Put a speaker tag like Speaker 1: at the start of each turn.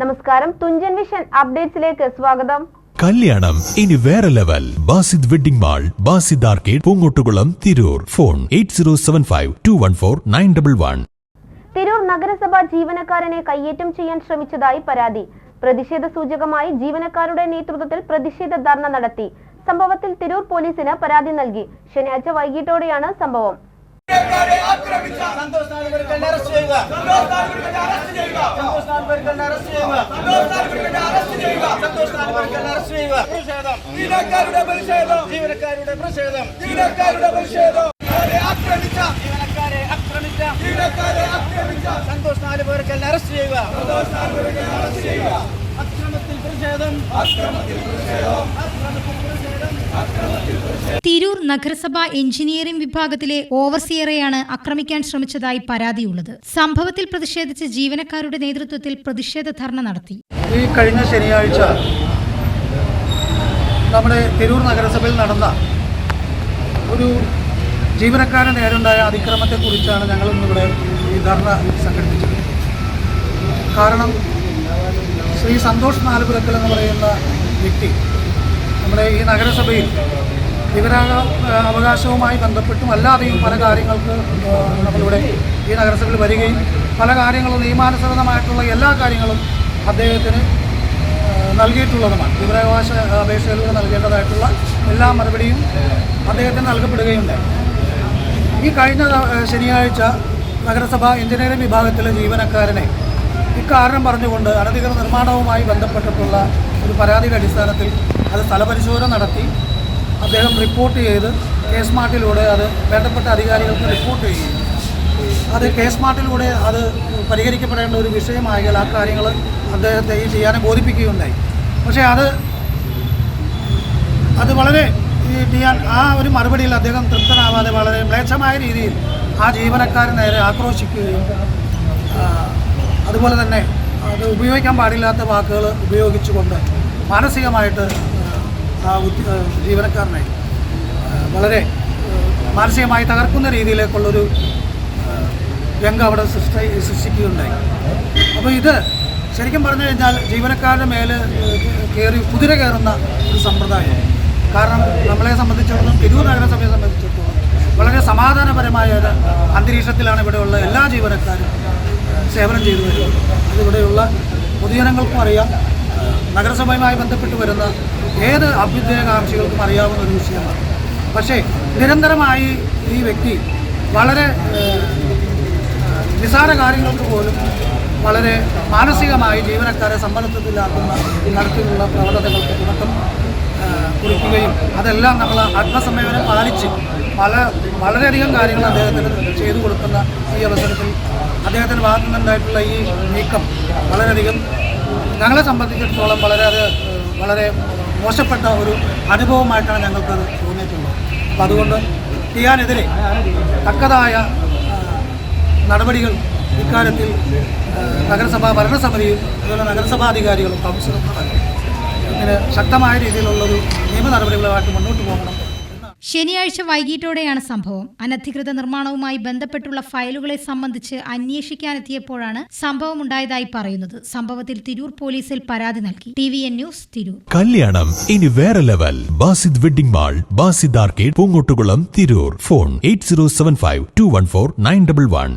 Speaker 1: നമസ്കാരം. തുഞ്ചൻ വിഷൻ അപ്ഡേറ്റ്സിലേക്ക് സ്വാഗതം.
Speaker 2: കല്യാണം. ഇനി വേറെ level. Basid wedding mall Basid arcade Poongottukulam Tirur. Phone eight zero seven five two one four nine double one.
Speaker 1: Tirur നഗരസഭ ജീവനക്കാരനെ കയ്യേറ്റം ചെയ്യാൻ ശ്രമിച്ചതായി പരാതി. പ്രതിഷേധ സൂചകമായി ജീവനക്കാരുടെ നേതൃത്വത്തിൽ പ്രതിഷേധ ധർണ നടത്തി. സംഭവത്തിൽ തിരൂർ പോലീസിന് പരാതി നൽകി. ശനിയാഴ്ച വൈകിട്ടോടെയാണ് സംഭവം.
Speaker 3: സന്തോഷ് അറസ്റ്റ് ചെയ്യുക. സന്തോഷ് അറസ്റ്റ് ചെയ്യുക. സന്തോഷ് അറസ്റ്റ് ചെയ്യുക. പ്രതിഷേധം.
Speaker 4: ജീവനക്കാരുടെ പ്രതിഷേധം.
Speaker 3: ജീവനക്കാരുടെ പ്രതിഷേധം.
Speaker 4: ജീവനക്കാരുടെ പ്രതിഷേധം. ആക്രമിച്ച.
Speaker 3: ജീവനക്കാരെ ആക്രമിച്ച.
Speaker 4: ജീവനക്കാരെ ആക്രമിച്ച.
Speaker 3: സന്തോഷ് നാലുപേർക്കെല്ലാം അറസ്റ്റ് ചെയ്യുക. അക്രമത്തിൽ പ്രതിഷേധം.
Speaker 5: തിരൂർ നഗരസഭാ എഞ്ചിനീയറിംഗ് വിഭാഗത്തിലെ ഓവർസിയറെയാണ് ആക്രമിക്കാൻ ശ്രമിച്ചതായി പരാതിയുള്ളത്. സംഭവത്തിൽ പ്രതിഷേധിച്ച് ജീവനക്കാരുടെ നേതൃത്വത്തിൽ പ്രതിഷേധ ധർണ നടത്തി.
Speaker 6: ഈ കഴിഞ്ഞ ശനിയാഴ്ച നമ്മുടെ തിരൂർ നഗരസഭയിൽ നടന്ന ഒരു ജീവനക്കാരന് നേരുണ്ടായ അതിക്രമത്തെക്കുറിച്ചാണ് ഞങ്ങൾ ഇന്നിവിടെ ഈ ധർണ സംഘടിപ്പിച്ചത്. കാരണം ശ്രീ സന്തോഷ് നാലുപുരക്കൽ എന്ന് പറയുന്ന വ്യക്തി നമ്മുടെ ഈ നഗരസഭയിൽ വിവരാക അവകാശവുമായി ബന്ധപ്പെട്ടും അല്ലാതെയും പല കാര്യങ്ങൾക്ക് നമ്മളിവിടെ ഈ നഗരസഭയിൽ വരികയും പല കാര്യങ്ങളും നിയമാനുസൃതമായിട്ടുള്ള എല്ലാ കാര്യങ്ങളും അദ്ദേഹത്തിന് നൽകിയിട്ടുള്ളതുമാണ്. വിവരാവകാശ അപേക്ഷയിലൂടെ നൽകേണ്ടതായിട്ടുള്ള എല്ലാ മറുപടിയും അദ്ദേഹത്തിന് നൽകപ്പെടുകയുണ്ടായി. ഈ കഴിഞ്ഞ ശനിയാഴ്ച നഗരസഭ എഞ്ചിനീയറിംഗ് വിഭാഗത്തിലെ ജീവനക്കാരനെ ഇക്കാരണം പറഞ്ഞുകൊണ്ട് അനധികൃത നിർമ്മാണവുമായി ബന്ധപ്പെട്ടിട്ടുള്ള ഒരു പരാതിയുടെ അടിസ്ഥാനത്തിൽ അത് സ്ഥലപരിശോധന നടത്തി അദ്ദേഹം റിപ്പോർട്ട് ചെയ്ത് കേസ് മാർട്ടിലൂടെ അത് വേണ്ടപ്പെട്ട അധികാരികൾക്ക് റിപ്പോർട്ട് ചെയ്യുകയും അത് കേസ് മാർട്ടിലൂടെ അത് പരിഹരിക്കപ്പെടേണ്ട ഒരു വിഷയമായാൽ ആ കാര്യങ്ങൾ അദ്ദേഹത്തെ ഈ ചെയ്യാനെ ബോധിപ്പിക്കുകയുണ്ടായി. പക്ഷേ അത് അത് വളരെ ഈ ഡിയാൻ ആ ഒരു മറുപടിയിൽ അദ്ദേഹം തൃപ്തനാവാതെ വളരെ മ്ലേച്ഛമായ രീതിയിൽ ആ ജീവനക്കാരൻ നേരെ ആക്രോശിക്കുകയും അതുപോലെ തന്നെ അത് ഉപയോഗിക്കാൻ പാടില്ലാത്ത വാക്കുകൾ ഉപയോഗിച്ചുകൊണ്ട് മാനസികമായിട്ട് ജീവനക്കാരനെ ആ, വളരെ ആ, മാനസികമായി തകർക്കുന്ന രീതിയിലേക്കുള്ളൊരു രംഗം അവിടെ സൃഷ്ടി സൃഷ്ടിക്കുകയുണ്ടായി. അപ്പോൾ ഇത് ശരിക്കും പറഞ്ഞു കഴിഞ്ഞാൽ ജീവനക്കാരുടെ മേൽ കയറി കുതിര കയറുന്ന ഒരു സമ്പ്രദായം. കാരണം നമ്മളെ സംബന്ധിച്ചിടത്തോളം തിരൂർ നഗരസഭയെ സംബന്ധിച്ചിടത്തോളം വളരെ സമാധാനപരമായ ഒരു അന്തരീക്ഷത്തിലാണ് ഇവിടെയുള്ള എല്ലാ ജീവനക്കാരും സേവനം ചെയ്തു വരുന്നത്. അതിവിടെയുള്ള പൊതുജനങ്ങൾക്കും അറിയാം നഗരസഭയുമായി ബന്ധപ്പെട്ട് വരുന്ന ഏത് അഭ്യുദയകാംക്ഷികൾക്കും അറിയാവുന്ന ഒരു വിഷയമാണ്. പക്ഷേ നിരന്തരമായി ഈ വ്യക്തി വളരെ നിസാര കാര്യങ്ങൾക്ക് പോലും വളരെ മാനസികമായി ജീവനക്കാരെ സമ്മർദ്ദത്തിലാക്കുന്ന തരത്തിലുള്ള പ്രവണതകൾക്ക് തുടക്കം കുറിക്കുകയും അതെല്ലാം നമ്മൾ ആത്മസംയമനം പാലിച്ച് പല വളരെയധികം കാര്യങ്ങൾ അദ്ദേഹത്തിന് ചെയ്തു കൊടുക്കുന്ന ഈ അവസരത്തിൽ അദ്ദേഹത്തിന് ഭാഗത്തു ഈ നീക്കം വളരെയധികം ഞങ്ങളെ സംബന്ധിച്ചിടത്തോളം വളരെ അത് വളരെ മോശപ്പെട്ട ഒരു അനുഭവമായിട്ടാണ് ഞങ്ങൾക്കത് തോന്നിയിട്ടുള്ളത്. അപ്പോൾ അതുകൊണ്ട് ചെയ്യാനെതിരെ തക്കതായ നടപടികൾ ഇക്കാര്യത്തിൽ നഗരസഭാ ഭരണസമിതിയും അതുപോലെ നഗരസഭാധികാരികളും കൗൺസിലർമാരും ഇതിന് ശക്തമായ രീതിയിലുള്ളൊരു നിയമ നടപടികളുമായിട്ട് മുന്നോട്ട് പോകണം.
Speaker 5: ശനിയാഴ്ച വൈകിട്ടോടെയാണ് സംഭവം. അനധികൃത നിർമ്മാണവുമായി ബന്ധപ്പെട്ടുള്ള ഫയലുകളെ സംബന്ധിച്ച് അന്വേഷിക്കാനെത്തിയപ്പോഴാണ് സംഭവം ഉണ്ടായതായി പറയുന്നത്. സംഭവത്തിൽ തിരൂർ പോലീസിൽ പരാതി നൽകി. T V N news Tirur.
Speaker 2: കല്യാണം ഇനി വേറെ level. Basid wedding mall Basid arcade Poongottukulam Tirur. Phone eight zero seven five two one four nine double one.